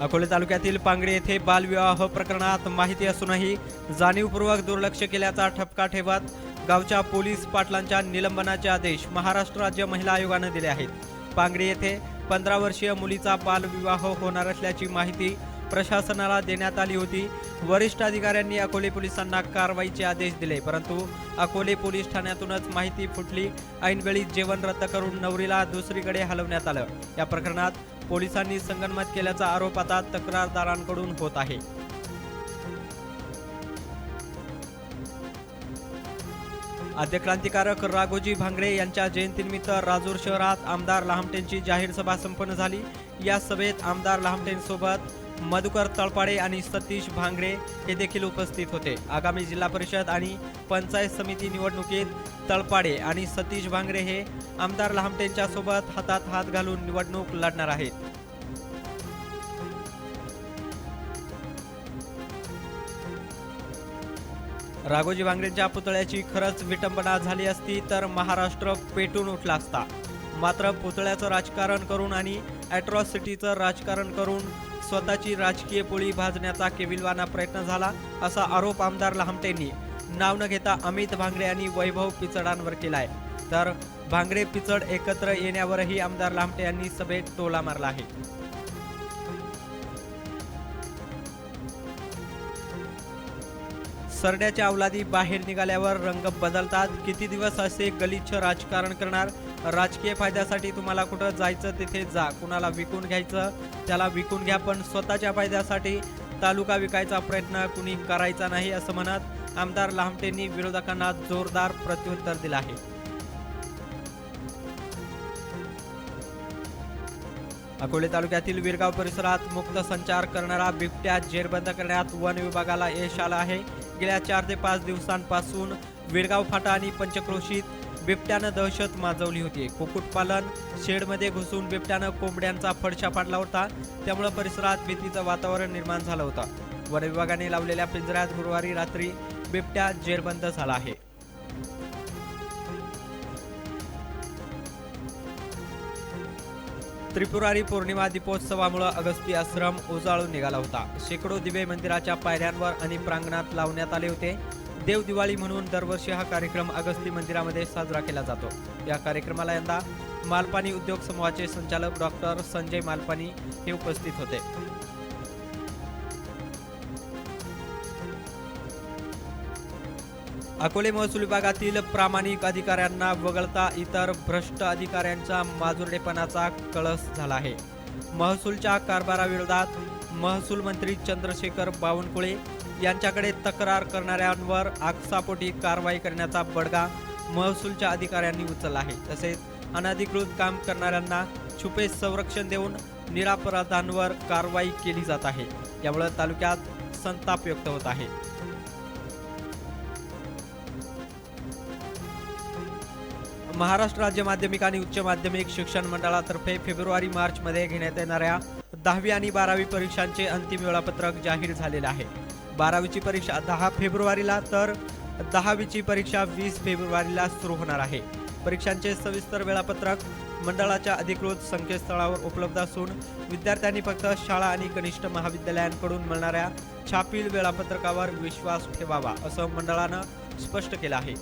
अकोले तालुक्यातील पांगडे येथे बालविवाह प्रकरणात माहिती असूनही जाणीवपूर्वक दुर्लक्ष केल्याचा ठपका ठेवत गावच्या पोलीस पाटलांच्या निलंबनाचे आदेश महाराष्ट्र राज्य महिला आयोगानं दिले आहेत. पांगडी येथे पंधरा वर्षीय मुलीचा बालविवाह होणार असल्याची माहिती प्रशासनाला देण्यात आली होती. वरिष्ठ अधिकाऱ्यांनी अकोले पोलिसांना कारवाईचे आदेश दिले परंतु अकोले पोलीस ठाण्यातूनच माहिती फुटली. ऐनवेळी जेवण रद्द करून नवरीला दुसरीकडे हलवण्यात आलं. या प्रकरणात पोलिसांनी संगनमत केल्याचा आरोप आता तक्रारदारांकडून होत आहे. आद्य क्रांतिकारक राघोजी भांगरे यांच्या जयंतीनिमित्त राजूर शहरात आमदार लहामटेंची जाहीर सभा संपन्न झाली. या सभेत आमदार लहामटेंसोबत मधुकर तळपाडे आणि सतीश भांगरे हे देखील उपस्थित होते. आगामी जिल्हा परिषद आणि पंचायत समिती निवडणुकीत तळपाडे आणि सतीश भांगरे हे आमदार लहामटेंच्या सोबत हातात हात घालून निवडणूक लढणार आहेत. राघोजी भांगरेंच्या पुतळ्याची खरंच विटंबना झाली असती तर महाराष्ट्र पेटून उठला असता. मात्र पुतळ्याचं राजकारण करून आणि ॲट्रॉसिटीचं राजकारण करून स्वतःची राजकीय पोळी भाजण्याचा केविलवाना प्रयत्न झाला असा आरोप आमदार लहामटेंनी नाव न घेता अमित भांगडे आणि वैभव पिचडांवर केलाय. तर भांगडे पिचड एकत्र येण्यावरही आमदार लामटे यांनी सभेत टोला मारला आहे. सरड्याच्या अवलादी बाहेर निघाल्यावर रंग बदलतात. किती दिवस असे गलिच्छ राजकारण करणार? राजकीय फायद्यासाठी तुम्हाला कुठं जायचं तिथे जा. कुणाला विकून घ्यायचं त्याला विकून घ्या पण स्वतःच्या फायद्यासाठी तालुका विकायचा प्रयत्न कुणी करायचा नाही असं म्हणत आमदार लामटेंनी विरोधकांना जोरदार प्रत्युत्तर दिलं आहे. अकोले तालुक्यातील विरगाव परिसरात मुक्त संचार करणारा बिबट्या जेरबंद करण्यात वन विभागाला यश आलं आहे. गेल्या चार ते पाच दिवसांपासून विरगाव फाटा आणि पंचक्रोशीत बिबट्यानं दहशत माजवली होती. कुक्कुटपालन शेडमध्ये घुसून बिबट्यानं कोंबड्यांचा फडशा पाडला होता. त्यामुळे परिसरात भीतीचं वातावरण निर्माण झालं होतं. वन विभागाने लावलेल्या पिंजऱ्यात गुरुवारी रात्री बिबट्या जेरबंद झाला आहे. त्रिपुरारी पौर्णिमा दीपोत्सवामुळे अगस्ती आश्रम उजाळून निघाला होता. शेकडो दिवे मंदिराच्या पायऱ्यांवर आणि प्रांगणात लावण्यात आले होते. देव दिवाळी म्हणून दरवर्षी हा कार्यक्रम अगस्ती मंदिरामध्ये साजरा केला जातो. या कार्यक्रमाला यंदा मालपानी उद्योग समूहाचे संचालक डॉक्टर संजय मालपानी हे उपस्थित होते. अकोले महसूल विभागातील प्रामाणिक अधिकाऱ्यांना वगळता इतर भ्रष्ट अधिकाऱ्यांचा माजुरडेपणाचा कळस झाला आहे. महसूलच्या कारभाराविरोधात महसूल मंत्री चंद्रशेखर बावनकुळे यांच्याकडे तक्रार करणाऱ्यांवर आकसापोटी कारवाई करण्याचा बडगा महसूलच्या अधिकाऱ्यांनी उचलला आहे. तसेच अनधिकृत काम करणाऱ्यांना छुपे संरक्षण देऊन निरापराधांवर कारवाई केली जात आहे. यामुळे तालुक्यात संताप व्यक्त होत आहे. महाराष्ट्र राज्य माध्यमिक आणि उच्च माध्यमिक शिक्षण मंडळातर्फे फेब्रुवारी मार्चमध्ये घेण्यात येणाऱ्या दहावी आणि बारावी परीक्षांचे अंतिम वेळापत्रक जाहीर झालेले आहे. बारावीची परीक्षा दहा फेब्रुवारीला तर दहावीची परीक्षा वीस फेब्रुवारीला सुरू होणार आहे. परीक्षांचे सविस्तर वेळापत्रक मंडळाच्या अधिकृत संकेतस्थळावर उपलब्ध असून विद्यार्थ्यांनी फक्त शाळा आणि कनिष्ठ महाविद्यालयांकडून मिळणाऱ्या छापील वेळापत्रकावर विश्वास ठेवावा असं मंडळानं स्पष्ट केलं आहे.